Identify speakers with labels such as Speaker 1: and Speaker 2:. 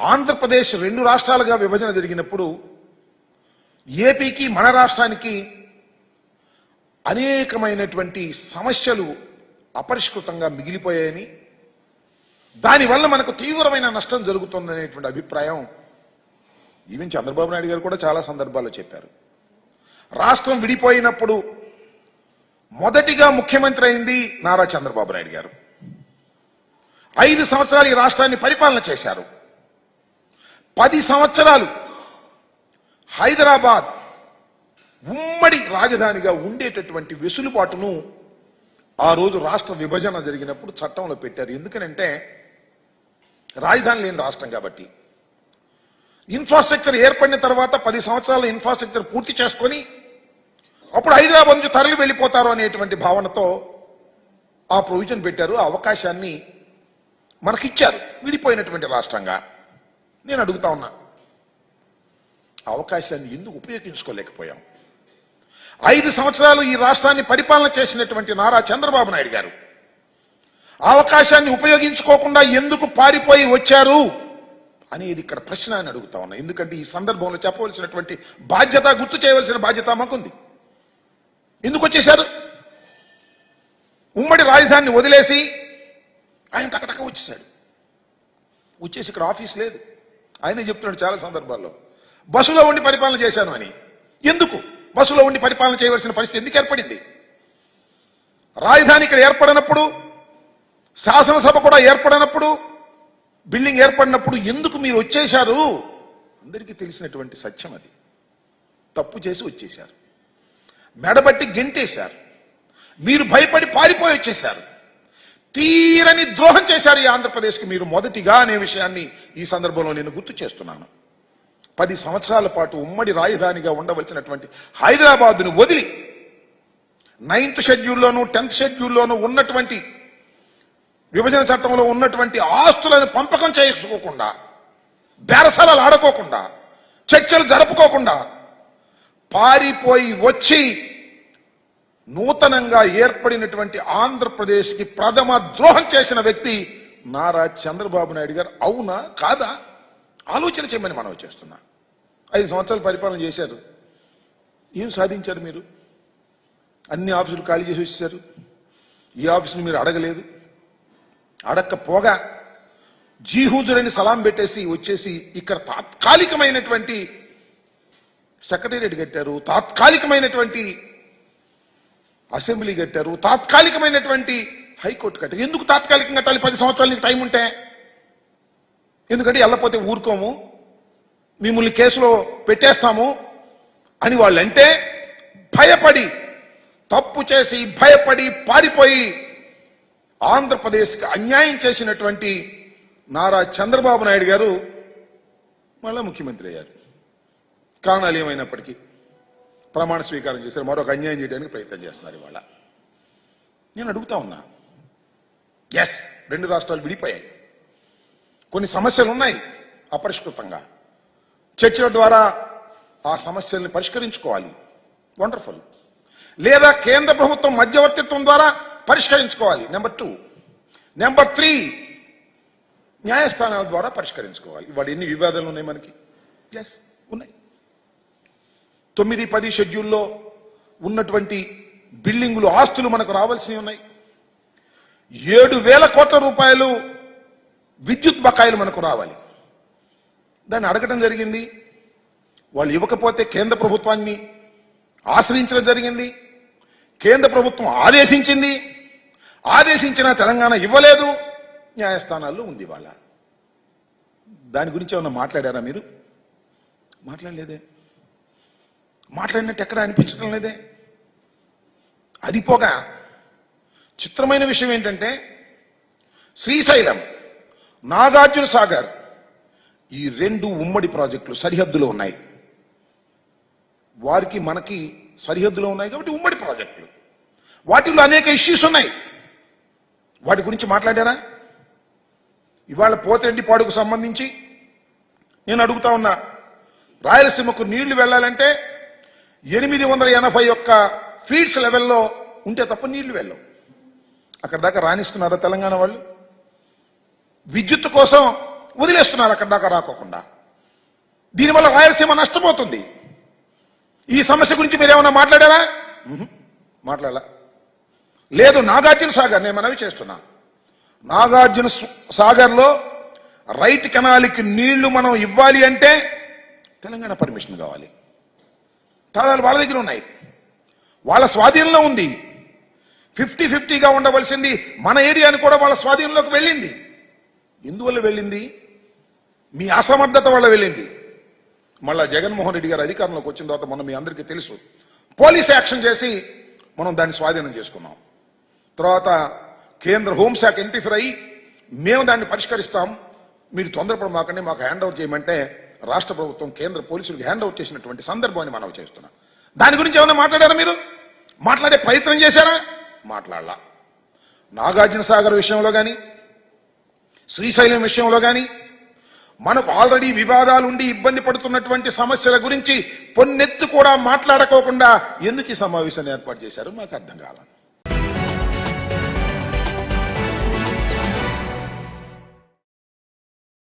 Speaker 1: ఆంధ్రప్రదేశ్ రెండు రాష్ట్రాలుగా విభజన జరిగినప్పుడు ఏపీకి మన రాష్ట్రానికి అనేకమైనటువంటి సమస్యలు అపరిష్కృతంగా మిగిలిపోయాయని దానివల్ల మనకు తీవ్రమైన నష్టం జరుగుతుందనేటువంటి అభిప్రాయం ఈవెన్ చంద్రబాబు నాయుడు గారు కూడా చాలా సందర్భాల్లో చెప్పారు. రాష్ట్రం విడిపోయినప్పుడు మొదటిగా ముఖ్యమంత్రి అయింది నారా చంద్రబాబు నాయుడు గారు. ఐదు సంవత్సరాలు ఈ రాష్ట్రాన్ని పరిపాలన చేశారు. పది సంవత్సరాలు హైదరాబాద్ ఉమ్మడి రాజధానిగా ఉండేటటువంటి వెసులుబాటును ఆ రోజు రాష్ట్ర విభజన జరిగినప్పుడు చట్టంలో పెట్టారు. ఎందుకనంటే రాజధాని లేని రాష్ట్రం కాబట్టి. ఇన్ఫ్రాస్ట్రక్చర్ ఏర్పడిన తర్వాత పది సంవత్సరాల ఇన్ఫ్రాస్ట్రక్చర్ పూర్తి చేసుకొని అప్పుడు హైదరాబాద్ నుంచి తరలి వెళ్ళిపోతారు అనేటువంటి భావనతో ఆ ప్రొవిజన్ పెట్టారు. ఆ అవకాశాన్ని మనకిచ్చారు. విడిపోయినటువంటి రాష్ట్రంగా. నేను అడుగుతా ఉన్నా. అవకాశాన్ని ఎందుకు ఉపయోగించుకోలేకపోయాం? ఐదు సంవత్సరాలు ఈ రాష్ట్రాన్ని పరిపాలన చేసినటువంటి నారా చంద్రబాబు నాయుడు గారు. అవకాశాన్ని ఉపయోగించుకోకుండా ఎందుకు పారిపోయి వచ్చారు అనేది ఇక్కడ ప్రశ్న అని అడుగుతా ఉన్నా. ఎందుకంటే ఈ సందర్భంలో చెప్పవలసినటువంటి బాధ్యత గుర్తు చేయవలసిన బాధ్యత మాకుంది. ఎందుకు వచ్చేశారు? ఉమ్మడి రాజధానిని వదిలేసి ఆయన టకటక వచ్చేసాడు వచ్చేసి ఇక్కడ ఆఫీస్ లేదు. ఆయనే చెప్తున్నాడు చాలా సందర్భాల్లో. బస్సులో ఉండి పరిపాలన చేశాను అని. ఎందుకు? బస్సులో ఉండి పరిపాలన చేయవలసిన పరిస్థితి ఎందుకు ఏర్పడింది? రాజధాని ఇక్కడ ఏర్పడినప్పుడు శాసనసభ కూడా ఏర్పడినప్పుడు బిల్డింగ్ ఏర్పడినప్పుడు ఎందుకు మీరు వచ్చేశారు? అందరికీ తెలిసినటువంటి సత్యం అది. తప్పు చేసి వచ్చేశారు. మెడబట్టి గెంటేశారు. మీరు భయపడి పారిపోయి వచ్చేశారు. తీరని ద్రోహం చేశారు ఈ ఆంధ్రప్రదేశ్కి మీరు మొదటిగా అనే విషయాన్ని ఈ సందర్భంలో నేను గుర్తు చేస్తున్నాను. పది సంవత్సరాల పాటు ఉమ్మడి రాజధానిగా ఉండవలసినటువంటి హైదరాబాదును వదిలి నైన్త్ షెడ్యూల్లోను టెన్త్ షెడ్యూల్లోను ఉన్నటువంటి విభజన చట్టంలో ఉన్నటువంటి ఆస్తులను పంపకం చేసుకోకుండా బేరసాలలు ఆడుకోకుండా చర్చలు జరుపుకోకుండా పారిపోయి వచ్చి నూతనంగా ఏర్పడినటువంటి ఆంధ్రప్రదేశ్కి ప్రథమ ద్రోహం చేసిన వ్యక్తి నారా చంద్రబాబు నాయుడు గారు. అవునా? కాదా? ఆలోచన చేయమని మనం చేస్తున్నా. ఐదు సంవత్సరాలు పరిపాలన చేశారు. ఏం సాధించారు మీరు? అన్ని ఆఫీసులు ఖాళీ చేసి వచ్చేసారు ఈ ఆఫీసును మీరు అడగలేదు. అడక్కపోగా జీహూజుడని సలాం పెట్టేసి వచ్చేసి ఇక్కడ తాత్కాలికమైనటువంటి సెక్రటేరియట్ కట్టారు. తాత్కాలికమైనటువంటి అసెంబ్లీ కట్టారు. తాత్కాలికమైనటువంటి హైకోర్టు కట్టారు. ఎందుకు తాత్కాలికంగా కట్టాలి? పది సంవత్సరాలు నీకు టైం ఉంటే. ఎందుకంటే వెళ్ళపోతే ఊరుకోము. మిమ్మల్ని కేసులో పెట్టేస్తాము అని వాళ్ళంటే భయపడి తప్పు చేసి భయపడి పారిపోయి ఆంధ్రప్రదేశ్కి అన్యాయం చేసినటువంటి నారా చంద్రబాబు నాయుడు గారు మళ్ళా ముఖ్యమంత్రి అయ్యారు. కారణాలు ఏమైనప్పటికీ. ప్రమాణ స్వీకారం చేశారు. మరొక అన్యాయం చేయడానికి ప్రయత్నం చేస్తున్నారు ఇవాళ. నేను అడుగుతా ఉన్నా. ఎస్ రెండు రాష్ట్రాలు విడిపోయాయి. కొన్ని సమస్యలు ఉన్నాయి అపరిష్కృతంగా. చర్చల ద్వారా ఆ సమస్యల్ని పరిష్కరించుకోవాలి. వండర్ఫుల్ లేదా కేంద్ర ప్రభుత్వం మధ్యవర్తిత్వం ద్వారా పరిష్కరించుకోవాలి. నెంబర్ టూ నెంబర్ త్రీ న్యాయస్థానాల ద్వారా పరిష్కరించుకోవాలి. ఇవాళ ఎన్ని వివాదాలు ఉన్నాయి మనకి? ఎస్ ఉన్నాయి. తొమ్మిది పది షెడ్యూల్లో ఉన్నటువంటి బిల్డింగులు ఆస్తులు మనకు రావాల్సినవి ఉన్నాయి. ఏడు వేల కోట్ల రూపాయలు విద్యుత్ బకాయిలు మనకు రావాలి. దాన్ని అడగటం జరిగింది. వాళ్ళు ఇవ్వకపోతే కేంద్ర ప్రభుత్వాన్ని ఆశ్రయించడం జరిగింది. కేంద్ర ప్రభుత్వం ఆదేశించింది. ఆదేశించిన తెలంగాణ ఇవ్వలేదు. న్యాయస్థానాల్లో ఉంది వాళ్ళ. దాని గురించి ఏమన్నా మాట్లాడారా మీరు? మాట్లాడలేదే. మాట్లాడినట్టు ఎక్కడ అనిపించడం లేదే. అది పోగా చిత్రమైన విషయం ఏంటంటే శ్రీశైలం నాగార్జున సాగర్ ఈ రెండు ఉమ్మడి ప్రాజెక్టులు సరిహద్దులో ఉన్నాయి. వారికి మనకి సరిహద్దులో ఉన్నాయి కాబట్టి ఉమ్మడి ప్రాజెక్టులు. వాటిలో అనేక ఇష్యూస్ ఉన్నాయి. వాటి గురించి మాట్లాడారా? ఇవాళ పోతిరెడ్డిపాడుకు సంబంధించి నేను అడుగుతా ఉన్నా రాయలసీమకు నీళ్ళు వెళ్ళాలంటే ఎనిమిది వందల ఎనభై ఒక్క ఫీట్స్ లెవెల్లో ఉంటే తప్ప నీళ్ళు వెళ్ళవు. అక్కడ దాకా రాణిస్తున్నారా తెలంగాణ వాళ్ళు? విద్యుత్ కోసం వదిలేస్తున్నారు అక్కడ దాకా రాకోకుండా. దీనివల్ల రాయలసీమ నష్టపోతుంది. ఈ సమస్య గురించి మీరు ఏమైనా మాట్లాడారా మాట్లాడాల. లేదు నాగార్జున సాగర్ నేను మనవి చేస్తున్నా. నాగార్జున సాగర్లో రైట్ కెనాల్కి నీళ్ళు మనం ఇవ్వాలి అంటే తెలంగాణ పర్మిషన్ కావాలి. తాళాలు వాళ్ళ దగ్గర ఉన్నాయి. వాళ్ళ స్వాధీనంలో ఉంది. ఫిఫ్టీ ఫిఫ్టీగా ఉండవలసింది మన ఏరియాని కూడా వాళ్ళ స్వాధీనంలోకి వెళ్ళింది. ఎందువల్ల వెళ్ళింది? మీ అసమర్థత వల్ల వెళ్ళింది. మళ్ళా జగన్మోహన్ రెడ్డి గారు అధికారంలోకి వచ్చిన తర్వాత మనం మీ అందరికీ తెలుసు. పోలీస్ యాక్షన్ చేసి మనం దాన్ని స్వాధీనం చేసుకున్నాం. తర్వాత కేంద్ర హోంశాఖ ఇంటిఫర్ అయ్యి మేము దాన్ని పరిష్కరిస్తాం. మీరు తొందరపడమాకండి మాకు హ్యాండ్ ఓవర్ చేయమంటే రాష్ట్ర ప్రభుత్వం కేంద్ర పోలీసులకు హ్యాండ్ అవుట్ చేసినటువంటి సందర్భాన్ని మనం చేస్తున్నాం. దాని గురించి ఏమైనా మాట్లాడారా మీరు? మాట్లాడే ప్రయత్నం చేశారా? మాట్లాడలా. నాగార్జున సాగర్ విషయంలో కానీ శ్రీశైలం విషయంలో కానీ మనకు ఆల్రెడీ వివాదాలు ఉండి ఇబ్బంది పడుతున్నటువంటి సమస్యల గురించి పొన్నెత్తు కూడా మాట్లాడుకోకుండా ఎందుకు ఈ సమావేశాన్ని ఏర్పాటు చేశారు మాకు అర్థం కావాలి.